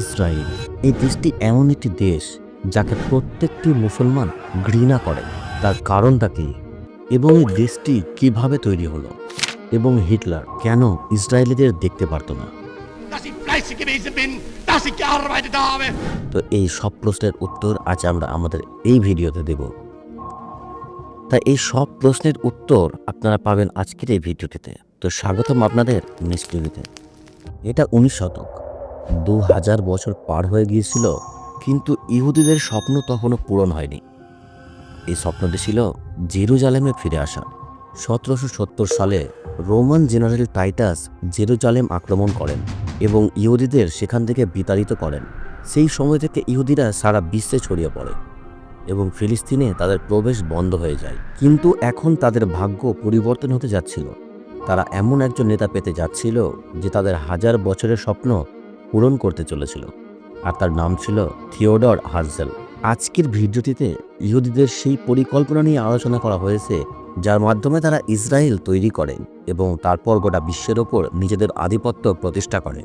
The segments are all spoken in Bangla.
ইসরায়েল, এই দেশটি এমন একটি দেশ যাকে প্রত্যেকটি মুসলমান ঘৃণা করে। তার কারণটা কি? এবং এই দেশটি কীভাবে তৈরি হলো? এবং হিটলার কেন ইসরায়েলিদের দেখতে পারত না. তো এই সব প্রশ্নের উত্তর আজ আমরা আমাদের এই ভিডিওতে দেব। তাই এই সব প্রশ্নের উত্তর আপনারা পাবেন আজকের এই ভিডিওটিতে। তো স্বাগতম আপনাদের নিশ্চিতিতে এটা উনিশ শতক। দু হাজার বছর পার হয়ে গিয়েছিল, কিন্তু ইহুদিদের স্বপ্ন তখনও পূরণ হয়নি। এই স্বপ্নটি ছিল জেরুজালেমে ফিরে আসা। সতেরোশো সত্তর সালে রোমান জেনারেল টাইটাস জেরুজালেম আক্রমণ করেন এবং ইহুদিদের সেখান থেকে বিতাড়িত করেন। সেই সময় থেকে ইহুদিরা সারা বিশ্বে ছড়িয়ে পড়ে এবং ফিলিস্তিনে তাদের প্রবেশ বন্ধ হয়ে যায়। কিন্তু এখন তাদের ভাগ্য পরিবর্তন হতে যাচ্ছিল। তারা এমন একজন নেতা পেতে যাচ্ছিল যে তাদের হাজার বছরের স্বপ্ন পূরণ করতে চলেছিল, আর তার নাম ছিল থিওডর হার্জেল আজকের ভিডিওটিতে ইহুদিদের সেই পরিকল্পনা নিয়ে আলোচনা করা হয়েছে, যার মাধ্যমে তারা ইসরায়েল তৈরি করে এবং তারপর গোটা বিশ্বের ওপর নিজেদের আধিপত্য প্রতিষ্ঠা করে।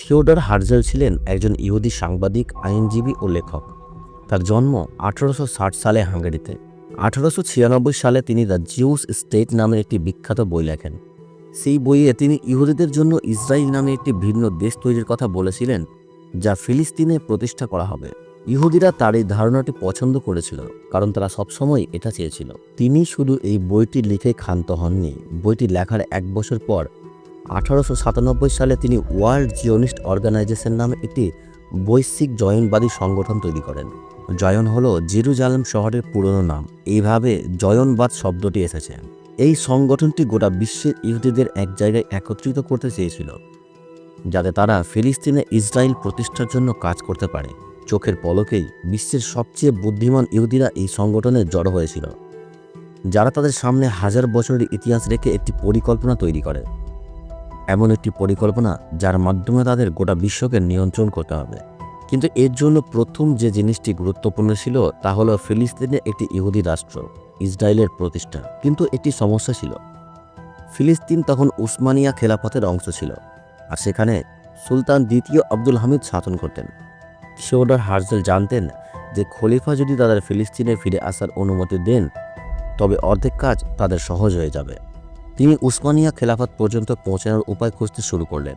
থিওডর হার্জেল ছিলেন একজন ইহুদি সাংবাদিক, আইনজীবী ও লেখক। তার জন্ম আঠারোশো ষাট সালে হাঙ্গেরিতে। আঠারোশো ছিয়ানব্বই সালে তিনি দ্য জিউস স্টেট নামের একটি বিখ্যাত বই লেখেন। সেই বইয়ে তিনি ইহুদিদের জন্য ইসরায়েল নামে একটি ভিন্ন দেশ তৈরির কথা বলেছিলেন, যা ফিলিস্তিনে প্রতিষ্ঠা করা হবে। ইহুদিরা তার এই ধারণাটি পছন্দ করেছিল, কারণ তারা সবসময় এটা চেয়েছিল। তিনি শুধু এই বইটি লিখে ক্ষান্ত হননি। বইটি লেখার এক বছর পর, আঠারোশো সাতানব্বই সালে তিনি ওয়ার্ল্ড জিওনিস্ট অর্গানাইজেশন নামে একটি বৈশ্বিক জয়নবাদী সংগঠন তৈরি করেন। জয়ন হলো জেরুজালেম শহরের পুরনো নাম। এইভাবে জয়নবাদ শব্দটি এসেছে। এই সংগঠনটি গোটা বিশ্বের ইহুদিদের এক জায়গায় একত্রিত করতে চেয়েছিল, যাতে তারা ফিলিস্তিনে ইসরায়েল প্রতিষ্ঠার জন্য কাজ করতে পারে। চোখের পলকেই বিশ্বের সবচেয়ে বুদ্ধিমান ইহুদিরা এই সংগঠনে জড়ো হয়েছিল, যারা তাদের সামনে হাজার বছরের ইতিহাস রেখে একটি পরিকল্পনা তৈরি করে। এমন একটি পরিকল্পনা যার মাধ্যমে তাদের গোটা বিশ্বকে নিয়ন্ত্রণ করতে হবে। কিন্তু এর জন্য প্রথম যে জিনিসটি গুরুত্বপূর্ণ ছিল, তা হলো ফিলিস্তিনে একটি ইহুদি রাষ্ট্র। ইসরায়েলের প্রতিষ্ঠা। কিন্তু একটি সমস্যা ছিল। ফিলিস্তিন তখন উসমানিয়া খেলাফতের অংশ ছিল আর সেখানে সুলতান দ্বিতীয় আব্দুল হামিদ শাসন করতেন। শিওডার হার্জেল জানতেন যে খলিফা যদি তাদের ফিলিস্তিনে ফিরে আসার অনুমতি দেন, তবে অর্ধেক কাজ তাদের সহজ হয়ে যাবে। তিনি উসমানিয়া খেলাফত পর্যন্ত পৌঁছানোর উপায় খুঁজতে শুরু করলেন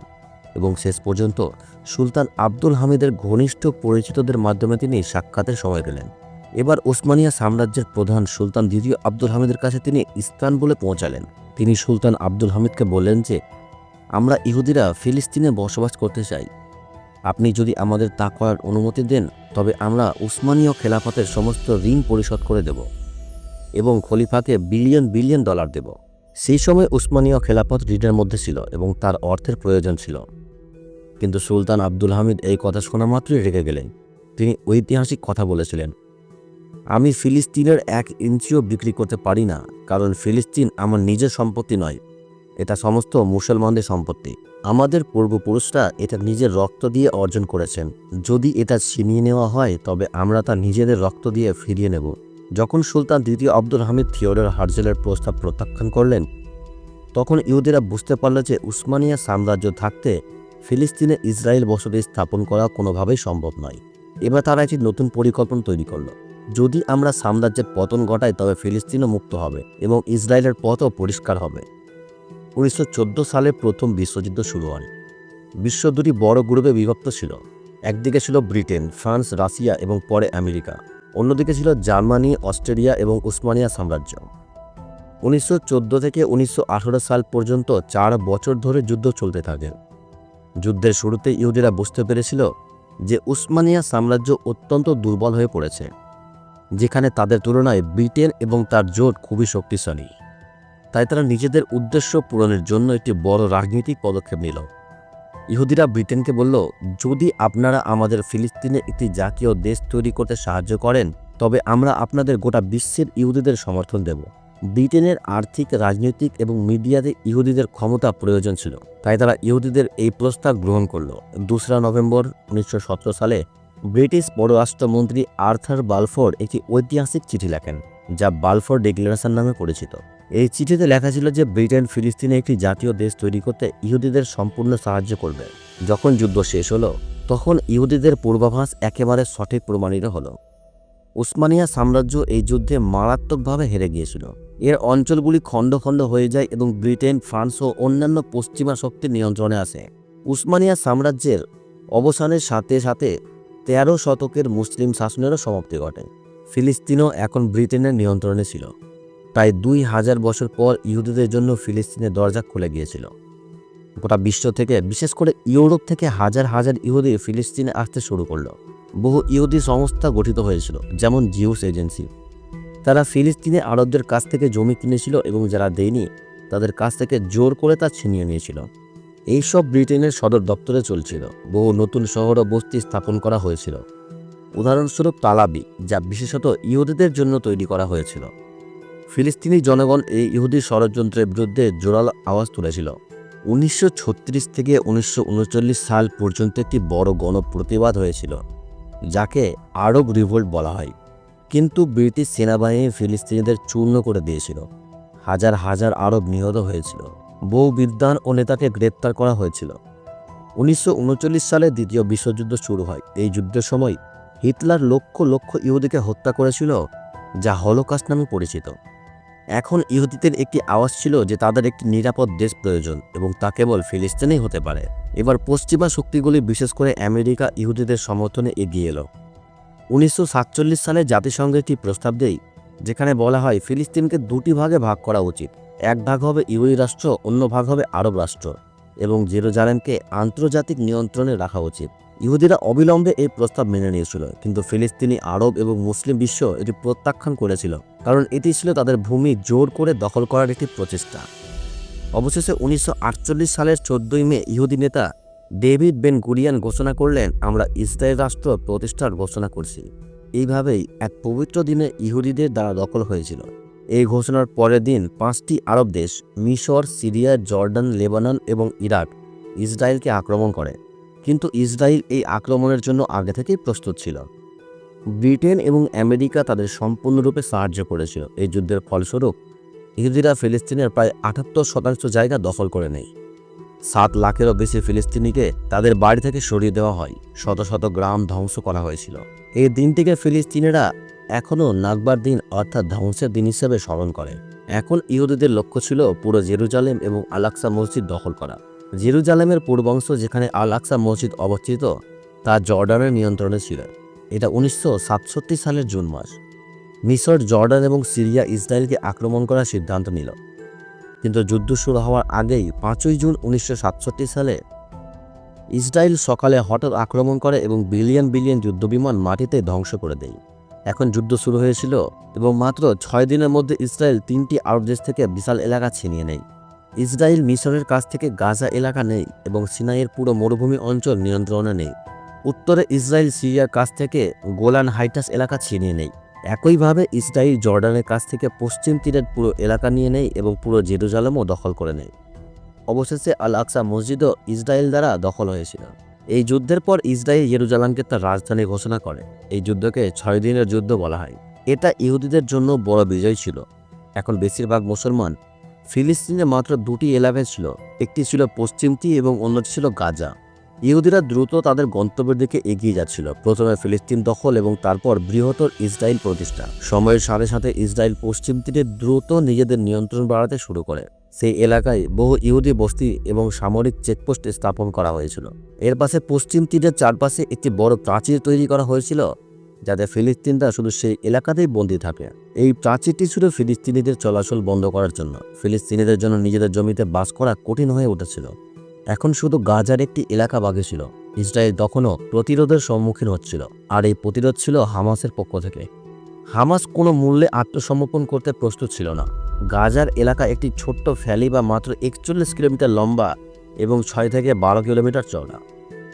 এবং শেষ পর্যন্ত সুলতান আব্দুল হামিদের ঘনিষ্ঠ পরিচিতদের মাধ্যমে তিনি সাক্ষাতের সময় পেলেন এবার ওসমানিয়া সাম্রাজ্যের প্রধান সুলতান দ্বিতীয় আব্দুল হামিদের কাছে তিনি ইস্তানবুলে পৌঁছালেন। তিনি সুলতান আব্দুল হামিদকে বললেন যে, আমরা ইহুদিরা ফিলিস্তিনে বসবাস করতে চাই। আপনি যদি আমাদের তা করার অনুমতি দেন, তবে আমরা উসমানীয় খেলাফতের সমস্ত ঋণ পরিশোধ করে দেব এবং খলিফাকে বিলিয়ন বিলিয়ন ডলার দেব। সেই সময় উসমানীয় খেলাফত ঋণের মধ্যে ছিল এবং তার অর্থের প্রয়োজন ছিল। কিন্তু সুলতান আব্দুল হামিদ এই কথা শোনা মাত্রই রেগে গেলেন। তিনি ঐতিহাসিক কথা বলেছিলেন। আমি ফিলিস্তিনের এক ইঞ্চিও বিক্রি করতে পারি না, কারণ ফিলিস্তিন আমার নিজের সম্পত্তি নয়। এটা সমস্ত মুসলমানদের সম্পত্তি। আমাদের পূর্বপুরুষরা এটা নিজের রক্ত দিয়ে অর্জন করেছেন। যদি এটা ছিনিয়ে নেওয়া হয়, তবে আমরা তা নিজেদের রক্ত দিয়ে ফিরিয়ে নেব। যখন সুলতান দ্বিতীয় আব্দুল হামিদ থিওডর হার্জেলের প্রস্তাব প্রত্যাখ্যান করলেন, তখন ইহুদিরা বুঝতে পারল যে উসমানিয়া সাম্রাজ্য থাকতে ফিলিস্তিনে ইসরায়েল বসতি স্থাপন করা কোনোভাবেই সম্ভব নয়। এবার তারা একটি নতুন পরিকল্পনা তৈরি করল। যদি আমরা সাম্রাজ্যের পতন ঘটাই, তবে ফিলিস্তিনও মুক্ত হবে এবং ইসরায়েলের পথও পরিষ্কার হবে। উনিশশো চোদ্দ সালে প্রথম বিশ্বযুদ্ধ শুরু হয়। বিশ্ব দুটি বড় গ্রুপে বিভক্ত ছিল। একদিকে ছিল ব্রিটেন, ফ্রান্স, রাশিয়া এবং পরে আমেরিকা। অন্যদিকে ছিল জার্মানি, অস্ট্রেলিয়া এবং উসমানিয়া সাম্রাজ্য। উনিশশো চোদ্দ থেকে উনিশশো আঠেরো সাল পর্যন্ত চার বছর ধরে যুদ্ধ চলতে থাকে। যুদ্ধের শুরুতে ইহুদিরা বুঝতে পেরেছিল যে উসমানিয়া সাম্রাজ্য অত্যন্ত দুর্বল হয়ে পড়েছে। যেখানে তাদের তুলনায় ব্রিটেন এবং তার জোট খুবই শক্তিশালী। তাই তারা নিজেদের উদ্দেশ্য পূরণের জন্য একটি বড় রাজনৈতিক পদক্ষেপ নিল। ইহুদিরা ব্রিটেনকে বলল, যদি আপনারা আমাদের ফিলিস্তিনে একটি জাতীয় দেশ তৈরি করতে সাহায্য করেন, তবে আমরা আপনাদের গোটা বিশ্বের ইহুদিদের সমর্থন দেব। ব্রিটেনের আর্থিক, রাজনৈতিক এবং মিডিয়াতে ইহুদিদের ক্ষমতা প্রয়োজন ছিল। তাই তারা ইহুদিদের এই প্রস্তাব গ্রহণ করল। দোসরা নভেম্বর, উনিশশো সতেরো সালে ব্রিটিশ পররাষ্ট্রমন্ত্রী আর্থার বালফোর একটি ঐতিহাসিক চিঠি লেখেন, যা বালফোর ডিক্লারেশন নামে পরিচিত। এই চিঠিতে লেখা ছিল যে ব্রিটেন ফিলিস্তিনে একটি জাতীয় দেশ তৈরি করতে ইহুদিদের সম্পূর্ণ সাহায্য করবে। যখন যুদ্ধ শেষ হলো, তখন ইহুদিদের পূর্বাভাস একেবারে সঠিক প্রমাণিত হলো। উসমানিয়া সাম্রাজ্য এই যুদ্ধে মারাত্মকভাবে হেরে গিয়েছিল। এর অঞ্চলগুলি খণ্ড খণ্ড হয়ে যায় এবং ব্রিটেন, ফ্রান্স ও অন্যান্য পশ্চিমা শক্তির নিয়ন্ত্রণে আসে। উসমানিয়া সাম্রাজ্যের অবসানের সাথে সাথে তেরো শতকের মুসলিম শাসনেরও সমাপ্তি ঘটে। ফিলিস্তিনও এখন ব্রিটেনের নিয়ন্ত্রণে ছিল। প্রায় দুই হাজার বছর পর ইহুদিদের জন্য ফিলিস্তিনের দরজা খুলে গিয়েছিল। গোটা বিশ্ব থেকে, বিশেষ করে ইউরোপ থেকে হাজার হাজার ইহুদি ফিলিস্তিনে আসতে শুরু করল। বহু ইহুদি সংস্থা গঠিত হয়েছিল, যেমন জিউস এজেন্সি। তারা ফিলিস্তিনে আরবদের কাছ থেকে জমি কিনেছিল এবং যারা দেয়নি, তাদের কাছ থেকে জোর করে তা ছিনিয়ে নিয়েছিল। এইসব ব্রিটেনের সদর দপ্তরে চলছিল। বহু নতুন শহর ও বস্তি স্থাপন করা হয়েছিল। উদাহরণস্বরূপ তালাবি, যা বিশেষত ইহুদিদের জন্য তৈরি করা হয়েছিল। ফিলিস্তিনি জনগণ এই ইহুদি ষড়যন্ত্রের বিরুদ্ধে জোরাল আওয়াজ তুলেছিল। উনিশশো ছত্রিশ থেকে উনিশশো উনচল্লিশ সাল পর্যন্ত একটি বড় গণপ্রতিবাদ হয়েছিল, যাকে আরব রিভোল্ট বলা হয়। কিন্তু ব্রিটিশ সেনাবাহিনী ফিলিস্তিনিদের চূর্ণ করে দিয়েছিল। হাজার হাজার আরব নিহত হয়েছিল। বহু বিদ্বান ও নেতাকে গ্রেপ্তার করা হয়েছিল। উনিশশো উনচল্লিশ সালে দ্বিতীয় বিশ্বযুদ্ধ শুরু হয়। এই যুদ্ধের সময় হিটলার লক্ষ লক্ষ ইহুদিকে হত্যা করেছিল, যা হলোকাস্ট নামে পরিচিত। এখন ইহুদিদের একটি আওয়াজ ছিল যে তাদের একটি নিরাপদ দেশ প্রয়োজন এবং তা কেবল ফিলিস্তিনেই হতে পারে। এবার পশ্চিমা শক্তিগুলি বিশেষ করে আমেরিকা ইহুদিদের সমর্থনে এগিয়ে এলো। উনিশশো সাতচল্লিশ সালে জাতিসংঘ একটি প্রস্তাব দেয়, যেখানে বলা হয়, ফিলিস্তিনকে দুটি ভাগে ভাগ করা উচিত। এক ভাগ হবে ইহুদি রাষ্ট্র, অন্য ভাগ হবে আরব রাষ্ট্র। এবং জেরুজালেমকে আন্তর্জাতিক নিয়ন্ত্রণে রাখা উচিত। ইহুদিরা অবিলম্বে এই প্রস্তাব মেনে নিয়েছিল, কিন্তু ফিলিস্তিনি, আরব এবং মুসলিম বিশ্ব এটি প্রত্যাখ্যান করেছিল, কারণ এটি ছিল তাদের ভূমি জোর করে দখল করার একটি প্রচেষ্টা। অবশেষে উনিশশো আটচল্লিশ সালের চোদ্দই মে ইহুদি নেতা ডেভিড বেন গুরিয়ান ঘোষণা করলেন, আমরা ইসরায়েল রাষ্ট্র প্রতিষ্ঠার ঘোষণা করছি। এইভাবেই এক পবিত্র দিনে ইহুদিদের দ্বারা দখল হয়েছিল। এই ঘোষণার পরের দিন পাঁচটি আরব দেশ, মিশর, সিরিয়া, জর্ডান, লেবানন এবং ইরাক, ইসরায়েলকে আক্রমণ করে। কিন্তু ইসরায়েল এই আক্রমণের জন্য আগে থেকেই প্রস্তুত ছিল। ব্রিটেন এবং আমেরিকা তাদের সম্পূর্ণরূপে সাহায্য করেছিল। এই যুদ্ধের ফলস্বরূপ ইহুদিরা ফিলিস্তিনের প্রায় আটাত্তর শতাংশ জায়গা দখল করে নেয়। সাত লাখেরও বেশি ফিলিস্তিনিকে তাদের বাড়ি থেকে সরিয়ে দেওয়া হয়। শত শত গ্রাম ধ্বংস করা হয়েছিল। এই দিনটিকে ফিলিস্তিনিরা এখনও নাগবার দিন অর্থাৎ ধ্বংসের দিন হিসেবে স্মরণ করে। এখন ইহুদিদের লক্ষ্য ছিল পুরো জেরুজালেম এবং আলাক্সা মসজিদ দখল করা। জেরুজালেমের পূর্বাংশ যেখানে আল আকসা মসজিদ অবস্থিত, তা জর্ডানের নিয়ন্ত্রণে ছিল। এটা উনিশশো সাতষট্টি সালের জুন মাস। মিশর জর্ডান এবং সিরিয়া ইসরায়েলকে আক্রমণ করার সিদ্ধান্ত নিল। কিন্তু যুদ্ধ শুরু হওয়ার আগেই পাঁচই জুন উনিশশো সাতষট্টি সালে ইসরায়েল সকালে হঠাৎ আক্রমণ করে এবং বিলিয়ন বিলিয়ন যুদ্ধবিমান মাটিতে ধ্বংস করে দেয়। এখন যুদ্ধ শুরু হয়েছিল এবং মাত্র ছয় দিনের মধ্যে ইসরায়েল তিনটি আরব দেশ থেকে বিশাল এলাকা ছিনিয়ে নেয়। ইসরায়েল মিশরের কাছ থেকে গাজা এলাকা নেই এবং সিনাইয়ের পুরো মরুভূমি অঞ্চল নিয়ন্ত্রণে নেই উত্তরে ইসরায়েল সিরিয়ার কাছ থেকে গোলান হাইটাস এলাকা ছিনিয়ে নেয়। একইভাবে ইসরায়েল জর্ডানের কাছ থেকে পশ্চিম তীরের পুরো এলাকা নিয়ে নেয় এবং পুরো জেরুজালেমও দখল করে নেয়। অবশেষে আল আকসা মসজিদও ইসরায়েল দ্বারা দখল হয়েছিল। এই যুদ্ধের পর ইসরায়েল জেরুজালামকে তার রাজধানী ঘোষণা করে। এই যুদ্ধকে ছয় দিনের যুদ্ধ বলা হয়। এটা ইহুদিদের জন্য বড় বিজয় ছিল। এখন বেশিরভাগ মুসলমান ফিলিস্তিনে মাত্র দুটি এলাকা ছিল। একটি ছিল পশ্চিম তীর এবং অন্যটি ছিল গাজা। ইহুদিরা দ্রুত তাদের গন্তব্যের দিকে এগিয়ে যাচ্ছিল। প্রথমে ফিলিস্তিন দখল এবং তারপর বৃহত্তর ইসরায়েল প্রতিষ্ঠা। সময়ের সাথে সাথে ইসরায়েল পশ্চিম তীরে দ্রুত নিজেদের নিয়ন্ত্রণ বাড়াতে শুরু করে। সেই এলাকায় বহু ইহুদি বস্তি এবং সামরিক চেকপোস্ট স্থাপন করা হয়েছিল। এর পাশে পশ্চিম তীরের চারপাশে একটি বড় প্রাচীর তৈরি করা হয়েছিল, যাতে ফিলিস্তিনরা শুধু সেই এলাকাতেই বন্দী থাকে। এই প্রাচীরটি ছিল ফিলিস্তিনিদের চলাচল বন্ধ করার জন্য। ফিলিস্তিনিদের জন্য নিজেদের জমিতে বাস করা কঠিন হয়ে উঠেছিল। এখন শুধু গাজার একটি এলাকা বাকি ছিল। ইসরায়েল তখনও প্রতিরোধের সম্মুখীন হচ্ছিল, আর এই প্রতিরোধ ছিল হামাসের পক্ষ থেকে। হামাস কোনো মূল্যে আত্মসমর্পণ করতে প্রস্তুত ছিল না। গাজার এলাকা একটি ছোট্ট ভ্যালি বা মাত্র একচল্লিশ কিলোমিটার লম্বা এবং ছয় থেকে বারো কিলোমিটার চওড়া।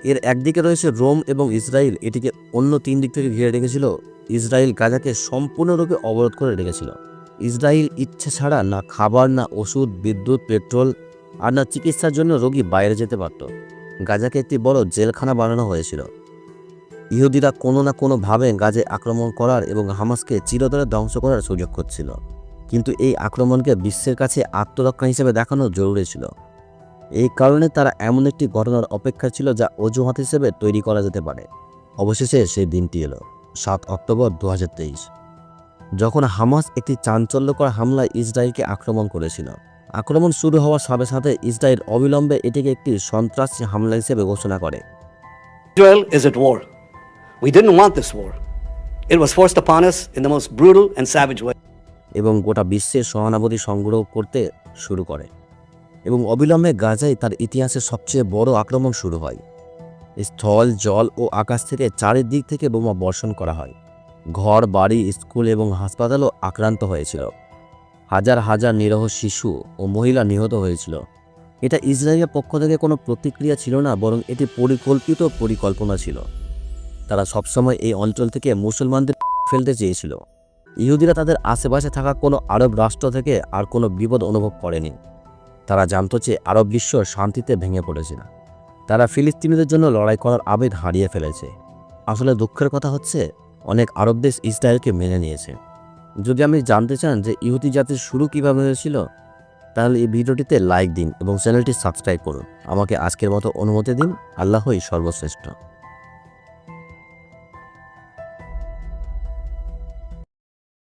এর একদিকে রয়েছে রোম এবং ইসরায়েল। এটিকে অন্য তিন দিক থেকে ঘিরে রেখেছিল। ইসরায়েল গাজাকে সম্পূর্ণরূপে অবরোধ করে রেখেছিল। ইসরায়েল ইচ্ছে ছাড়া না খাবার, না ওষুধ, বিদ্যুৎ, পেট্রোল আর না চিকিৎসার জন্য রোগী বাইরে যেতে পারত। গাজাকে একটি বড় জেলখানা বানানো হয়েছিল। ইহুদিরা কোনো না কোনোভাবে গাজে আক্রমণ করার এবং হামাসকে চিরতরে ধ্বংস করার সুযোগ করছিল কিন্তু এই আক্রমণকে বিশ্বের কাছে আত্মরক্ষা হিসেবে দেখানো জরুরি ছিল এই কারণে তারা এমন একটি ঘটনার অপেক্ষা ছিল যা অজুহাত হিসেবে তৈরি করা যেতে পারে অবশেষে সেই দিনটি এলো, সাত অক্টোবর দু হাজার তেইশ যখন হামাস একটি চাঞ্চল্যকর হামলায় ইসরায়েলকে আক্রমণ করেছিল আক্রমণ শুরু হওয়ার সাথে সাথে ইসরায়েল অবিলম্বে এটিকে একটি সন্ত্রাসী হামলা হিসেবে ঘোষণা করে Israel is at war. We didn't want this war. It was forced upon us in the most brutal and savage way. এবং গোটা বিশ্বের সহানুভূতি সংগ্রহ করতে শুরু করে। এবং অবিলম্বে গাজায় তার ইতিহাসের সবচেয়ে বড় আক্রমণ শুরু হয়। স্থল, জল ও আকাশ থেকে চারিদিক থেকে বোমা বর্ষণ করা হয়। ঘর, বাড়ি, স্কুল এবং হাসপাতালও আক্রান্ত হয়েছিল। হাজার হাজার নিরহ শিশু ও মহিলা নিহত হয়েছিল। এটা ইসরায়েলের পক্ষ থেকে কোনো প্রতিক্রিয়া ছিল না, বরং এটি পরিকল্পিত পরিকল্পনা ছিল। তারা সবসময় এই অঞ্চল থেকে মুসলমানদের ফেলতে চেয়েছিল। ইহুদিরা তাদের আশেপাশে থাকা কোনো আরব রাষ্ট্র থেকে আর কোনো বিপদ অনুভব করেনি। তারা জানত যে আরব বিশ্ব শান্তিতে ভেঙে পড়েছে। না তারা ফিলিস্তিনিদের জন্য লড়াই করার আবেগ হারিয়ে ফেলেছে। আসলে দুঃখের কথা হচ্ছে, অনেক আরব দেশ ইসরায়েলকে মেনে নিয়েছে। যদি আপনি জানতে চান যে ইহুদি জাতির শুরু কীভাবে হয়েছিল, তাহলে এই ভিডিওটিতে লাইক দিন এবং চ্যানেলটি সাবস্ক্রাইব করুন। আমাকে আজকের মতো অনুমতি দিন। আল্লাহই সর্বশ্রেষ্ঠ।